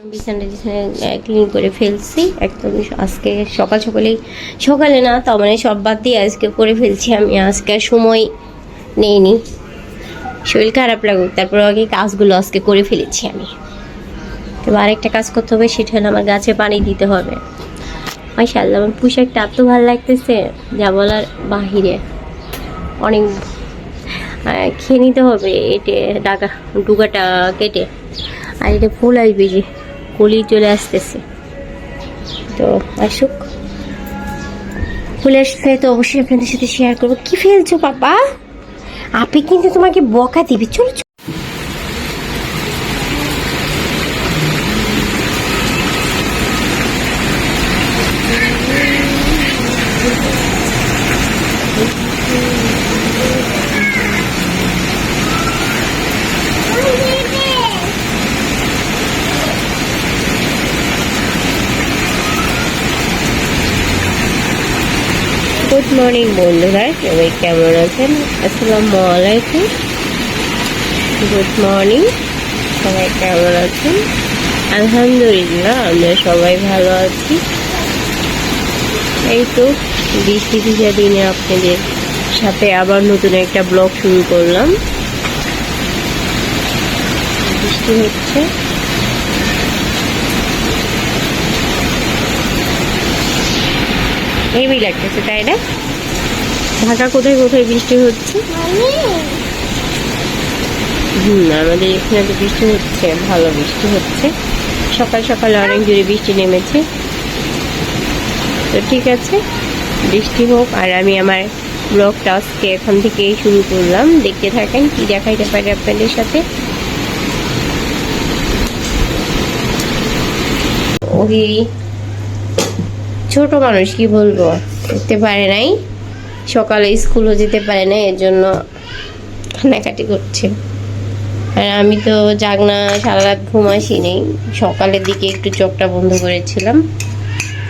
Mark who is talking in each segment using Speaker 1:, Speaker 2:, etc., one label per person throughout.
Speaker 1: বিছানা টিছানা ক্লিন করে ফেলছি। একদম আজকে সকাল সকালেই সকালে না, তার মানে সব বাদ দিয়ে আজকে করে ফেলছি আমি। আজকে আর সময় নেইনি। শরীর খারাপ লাগুক, তারপর আগে কাজগুলো আজকে করে ফেলেছি আমি। এবার আরেকটা কাজ করতে হবে, সেটা হলো আমার গাছে পানি দিতে হবে। মাশাআল্লাহ, আমার পোশাকটা এত ভালো লাগতেছে, যা বলার বাহিরে। অনেক খেয়ে নিতে হবে, এটে ডাকা ডুগাটা কেটে। আর এটা ফুল আসবে যে। কলি চলে আসতেছে। তো আসুক। ফুল আসলে তো অবশ্যই আপনাদের সাথে শেয়ার করব। কি ফেলছো বাবা আপনি কিন্তু তোমাকে বকা দিবে। চলো। গুড মর্নিং বন্ধুরা। সবাই কেমন আছেন? আসসালামু আলাইকুম। গুড মর্নিং সবাই কেমন আছেন? আলহামদুলিল্লাহ, আমরা সবাই ভালো আছি। এই তো, বৃষ্টি ভিজা দিনে আপনাদের সাথে আবার নতুন একটা ব্লগ শুরু করলাম। বৃষ্টি হচ্ছে। হেভি লাগতেছে তাই না? ঢাকা কোথায় কোথায় বৃষ্টি হচ্ছে? হুম আমাদের এখানে তো বৃষ্টি হচ্ছে ভালো বৃষ্টি হচ্ছে। সকাল সকাল অনেক জোরে বৃষ্টি নেমেছে। তো ঠিক আছে বৃষ্টি হোক আর আমি আমার ব্লগটা আজকে এখান থেকেই শুরু করলাম। দেখতে থাকেন কি দেখাইতে পারি আপনাদের সাথে? ওই ছোট মানুষ, কি বলব? উঠতে পারে নাই। সকালে স্কুলও যেতে পারে না এর জন্য কান্নাকাটি করছে। আর আমি তো জাগনা সারা রাত ঘুম আসিনি সকালের দিকে একটু চোখটা বন্ধ করেছিলাম।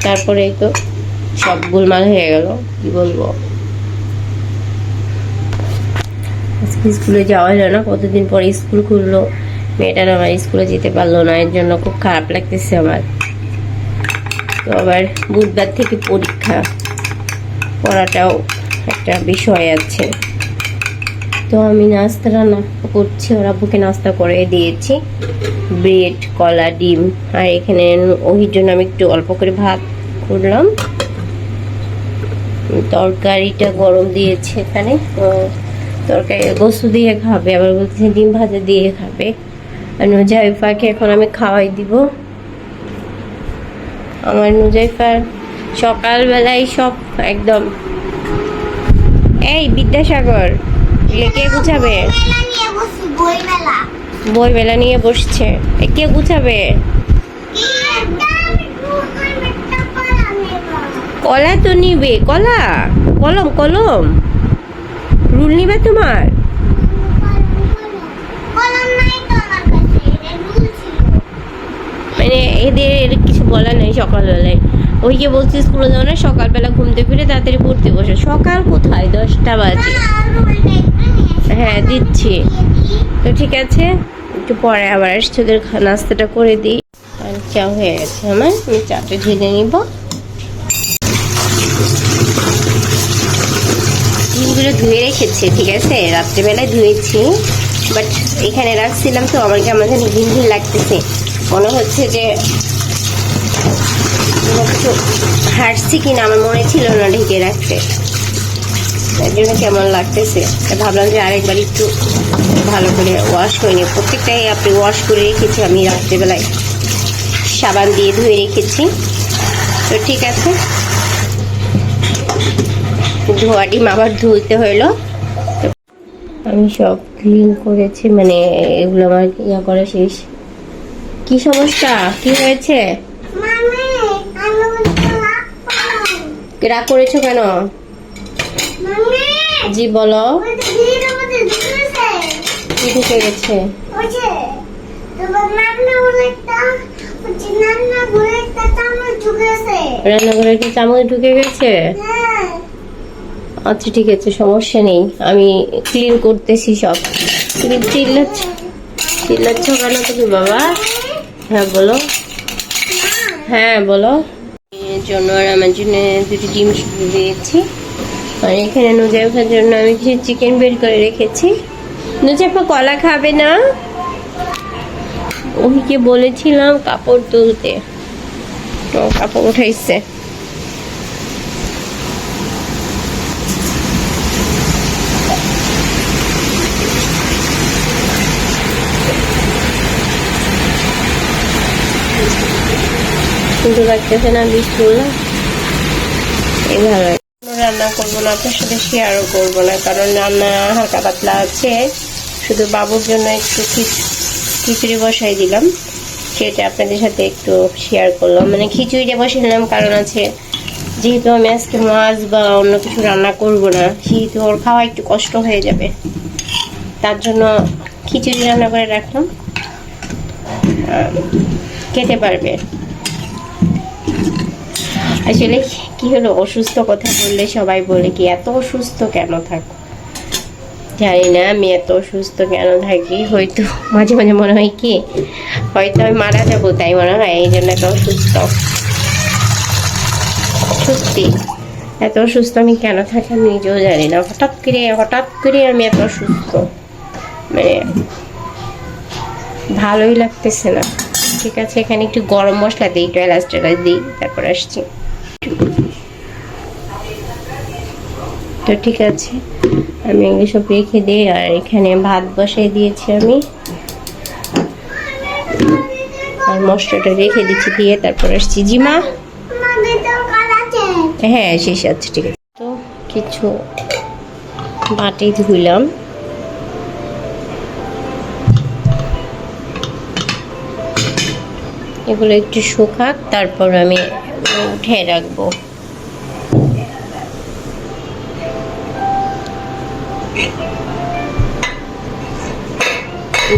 Speaker 1: তারপরে তো সব গোলমাল হয়ে গেল, কি বলব? আজকে স্কুলে যাওয়া হলো না, কতদিন পরে স্কুল খুললো? মেয়েটার আমার স্কুলে যেতে পারল না, এর জন্য খুব খারাপ লাগতেছে আমার। আবার বুধবার থেকে পরীক্ষা পড়াটাও একটা বিষয় আছে। তো আমি নাস্তা রান্না করছি, ওর আব্বুকে নাস্তা করে দিয়েছি। ব্রেড, কলা, ডিম, আর এখানে ওহির জন্য আমি একটু অল্প করে ভাত করলাম। তরকারিটা গরম দিয়েছে এখানে তরকারি, গোস্ত দিয়ে খাবে, আবার বলতেছে ডিম ভাজা দিয়ে খাবে। আর নুজাইফাকে এখন আমি খাওয়াই দিব। আমার নুজাইফার সকালবেলায় সব একদম। এই বিদ্যাসাগর কে গুছাবে?
Speaker 2: বই মেলা
Speaker 1: নিয়ে বসছে। এ কে গুছাবে?
Speaker 2: কলা
Speaker 1: তো নিবে কলা কলম কলম। রুল নিবে তোমার? মানে এদের বলার নেই সকালবেলায় ওইকে বলছি স্কুলে যাও না, সকালবেলা ঘুমতে ফিরে তাড়াতাড়ি পড়তে বসে। সকাল কোথায়? দশটা বাজে। হ্যাঁ দিচ্ছি। তো ঠিক আছে, একটু পরে আবার আসছে, ওদের নাস্তাটা করে দিই। আর চা হয়ে গেছে আমার, আমি চাটা ঢেলে নিব। ডিমগুলো ধুয়ে রেখেছি, ঠিক আছে? রাত্রেবেলায় ধুয়েছি। বাট এখানে রাখছিলাম তো, আমার কেমন জানি ঘিন ঘিন লাগতেছে। মনে হচ্ছে যে হাঁটছি কিনা আমার মনে ছিল না ঢেকে রাখতে। তার জন্য কেমন লাগতেছে? ভাবলাম যে আরেকবার একটু ভালো করে ওয়াশ করে নিই। প্রত্যেকটাই আপনি ওয়াশ করে রেখেছি, আমি রাত্রেবেলায় সাবান দিয়ে ধুয়ে রেখেছি। তো ঠিক আছে। ধোয়া ডিম আবার ধুইতে হইল। তো আমি সব ক্লিন করেছি মানে এগুলো আমার ইয়া করা শেষ। কি সমস্যা? কি হয়েছে
Speaker 2: মামি আমি বলতে রাখব
Speaker 1: রাগ করেছ কেন? জি বলো। কি ঢুকে গেছে। রান্নাঘরে কি চামচ ঢুকে গেছে?
Speaker 2: হ্যাঁ।
Speaker 1: আচ্ছা ঠিক আছে সমস্যা নেই। আমি ক্লিন করতেছি সব। তুমি চিল্লাচ্ছ চিল্লাচ্ছ কেন তুমি বাবা? হ্যাঁ বলো। হ্যাঁ বলো। জন্য আর আমার জন্য দুটি ডিম দিয়েছি। আর এখানে নুজাইফার জন্য আমি কিছু চিকেন বের করে রেখেছি। নুজাইফা কলা খাবে না? ওকে বলেছিলাম কাপড় তুলতে। তো কাপড় উঠাইছে। কিন্তু লাগতেছে না বৃষ্টিগুলো এইভাবে। রান্না করব না, আপনার সাথে শেয়ারও করব না, কারণ রান্না হালকা পাতলা আছে। শুধু বাবুর জন্য একটু খিচুড়ি বসাই দিলাম। সেটা আপনাদের সাথে একটু শেয়ার করলাম। মানে খিচুড়িটা বসে নিলাম, কারণ আছে, যেহেতু আমি আজকে মাছ বা অন্য কিছু রান্না করব না, সেহেতু ওর খাওয়া একটু কষ্ট হয়ে যাবে। তার জন্য খিচুড়ি রান্না করে রাখলাম। খেতে পারবে। আসলে কি হলো, অসুস্থ কথা বললে সবাই বলে কি, এত অসুস্থ কেন থাকো? জানি না, আমি এত অসুস্থ কেন থাকি? হয়তো মাঝে মাঝে মনে হয় কি, হয়তো আমি মারা যাব, তাই মনে হয়, এই জন্য এত অসুস্থ। সত্যি, এত অসুস্থ আমি কেন থাকি আমি নিজেও জানি না। হঠাৎ করে হঠাৎ করে আমি এত অসুস্থ। মানে ভালোই লাগতেছে না। ঠিক আছে, এখানে একটু গরম মশলা দিই একটু টেলাচ দিই, তারপর আসছি। তো ঠিক আছে। আমি এগুলো সব রেখে দিই, আর এখানে ভাত বসাই দিয়েছি আমি। আর মশলাটা রেখে দিচ্ছি দিয়ে তারপর আসছি জিমা। হ্যাঁ শেষ আছে, ঠিক আছে। তো কিছু বাটি ধুইলাম। এগুলো একটু শুকাক তারপর আমি উঠে রাখব।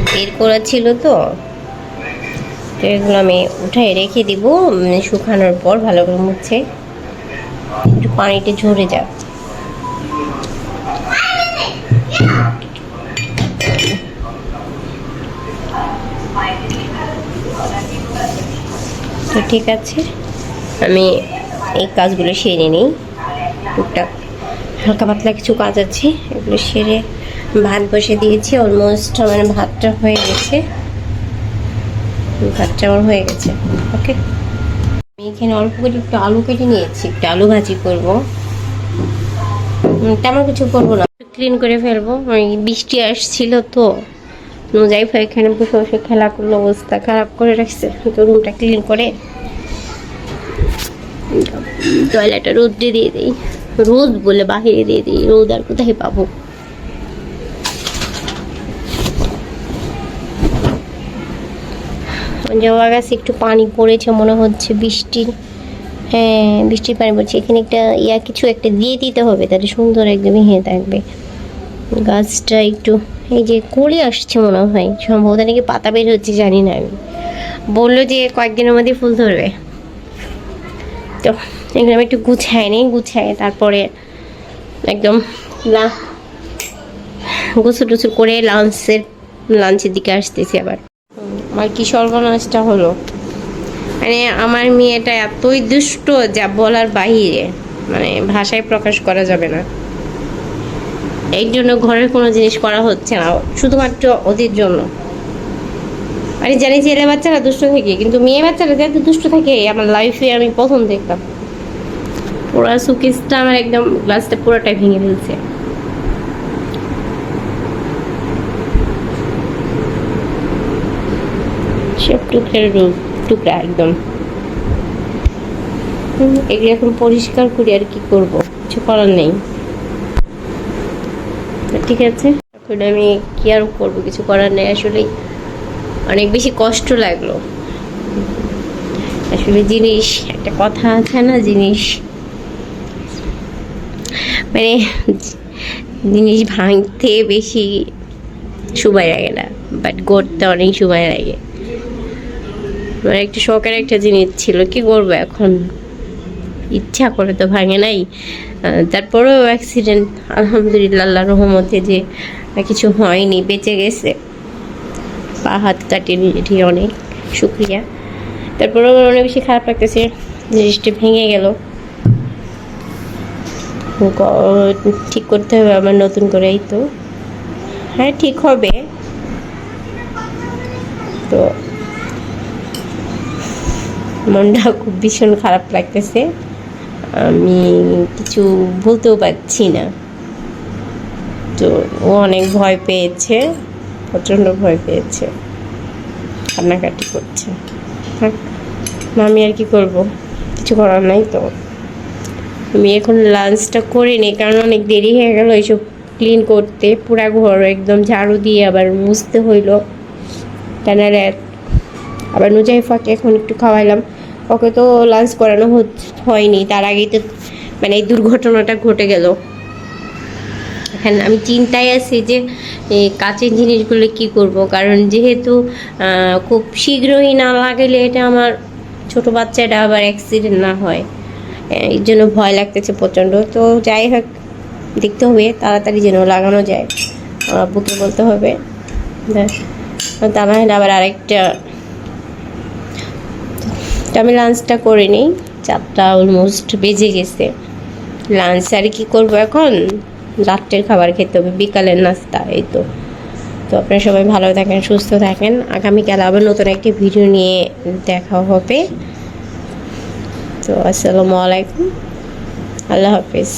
Speaker 1: বের করা ছিল তো। তো এগুলো আমি উঠাই রেখে দিব উম, শুকানোর পর ভালো করে মুছে। একটু পানিটা ঝরে যাক। তো ঠিক আছে। আমি এই কাজগুলো সেরে নিই। টুকটাক হালকা পাতলা কিছু কাজ আছে, এগুলো সেরে ভাত বসে দিয়েছি অলমোস্ট আমার ভাতটা হয়ে গেছে। ভাতটা আমার হয়ে গেছে ওকে আমি এখানে অল্প করে একটু আলু কেটে নিয়েছি, একটু আলু ভাজি করব। তেমন কিছু করব না। ক্লিন করে ফেলব। ওই বৃষ্টি আসছিল তো। নুজাইফা এখানে বসে বসে খেলা করল, অবস্থা খারাপ করে রাখছে। তো রুমটা ক্লিন করে টয়লেটটা রোদ্রে দিয়ে দিই। রোদ বলে বাহিরে দিয়ে দিই, রোদ আর কোথায় পাবো? জবা গাছে একটু পানি পড়েছে, মনে হচ্ছে বৃষ্টির হ্যাঁ বৃষ্টির পানি পড়ছে। এখানে একটা ইয়া, কিছু একটা দিয়ে দিতে হবে, তাহলে সুন্দর একদমই হয়ে থাকবে। গাছটা একটু, এই যে কড়ে আসছে মনে হয়, সম্ভবত নাকি পাতা বের হচ্ছে, জানি না আমি। বলল যে কয়েকদিনের মধ্যে ফুল ধরবে। তো এগুলো আমি একটু গুছাই নিই, গুছাই, তারপরে একদম লা গোসল টোসল করে লাঞ্চের লাঞ্চের দিকে আসতেছি আবার। আমার কি সর্বনাশটা হলো? মানে আমার মেয়েটা এতই দুষ্ট যা বলার বাহিরে মানে ভাষায় প্রকাশ করা যাবে না। এই জন্য ঘরের কোনো জিনিস করা হচ্ছে না, শুধুমাত্র ওদের জন্য। মানে জানি ছেলে বাচ্চারা দুষ্ট থাকে, কিন্তু মেয়ে বাচ্চারা যাতে দুষ্ট থাকে, আমার লাইফে আমি প্রথম দেখলাম। পুরো সুকেসটা আমার একদম গ্লাসটা পুরোটাই ভেঙে ফেলছে। সব টুকরার রূপ, টুকরা একদম। এগুলো এখন পরিষ্কার করি আর কি করব, কিছু করার নেই। ঠিক আছে? এখন আমি কি আর করব, কিছু করার নেই। আসলে অনেক বেশি কষ্ট লাগল। আসলে জিনিস, একটা কথা আছে না, জিনিস মানে জিনিস ভাঙতে বেশি সময় লাগে না বাট গড়তে অনেক সময় লাগে। মানে একটা শখের একটা জিনিস ছিল, কি করব এখন? ইচ্ছা করে তো ভাঙে নাই। তারপরেও অ্যাক্সিডেন্ট আলহামদুলিল্লাহ আল্লাহ রহমতে যে কিছু হয়নি, বেঁচে গেছে। পা হাত কাটিয়ে নিয়েছি অনেক, শুক্রিয়া। তারপরে আমার অনেক বেশি খারাপ লাগতেছে, জিনিসটি ভেঙে গেল। ঠিক করতে হবে আমার নতুন করেই তো। হ্যাঁ ঠিক হবে। তো মনটা খুব ভীষণ খারাপ লাগতেছে। আমি কিছু বলতেও পারছি না। তো ও অনেক ভয় পেয়েছে, প্রচণ্ড ভয় পেয়েছে। কান্নাকাটি করছে। থাক আমি আর কি করব? কিছু করার নাই তো। আমি এখন লাঞ্চটা করিনি কারণ অনেক দেরি হয়ে গেল এইসব ক্লিন করতে। পুরা ঘর একদম ঝাড়ু দিয়ে আবার মুছতে হইল। নাহলে আবার নুজাইফাকে এখন একটু খাওয়াইলাম। ওকে তো লাঞ্চ করানো হয়নি। তার আগেই তো মানে এই দুর্ঘটনাটা ঘটে গেল। এখন আমি চিন্তায় আছি যে কাচের জিনিসগুলো কি করব? কারণ যেহেতু খুব শীঘ্রই না লাগালে এটা আমার ছোট বাচ্চাটা আবার অ্যাক্সিডেন্ট না হয়। এই জন্য ভয় লাগতেছে প্রচণ্ড। তো যাই হোক, দেখতে হবে, তাড়াতাড়ি যেন লাগানো যায়। আমার বলতে হবে। তা না হলে আবার আরেকটা তো আমি লাঞ্চটা করে নিই। চারটা অলমোস্ট বেজে গেছে। লাঞ্চ আর কি করব এখন? রাত্রের খাবার খেতে হবে, বিকালের নাস্তা, এই তো। তো আপনারা সবাই ভালো থাকেন, সুস্থ থাকেন। আগামীকাল আবার নতুন একটি ভিডিও নিয়ে দেখা হবে। তো আসসালামু আলাইকুম। আল্লাহ হাফিজ।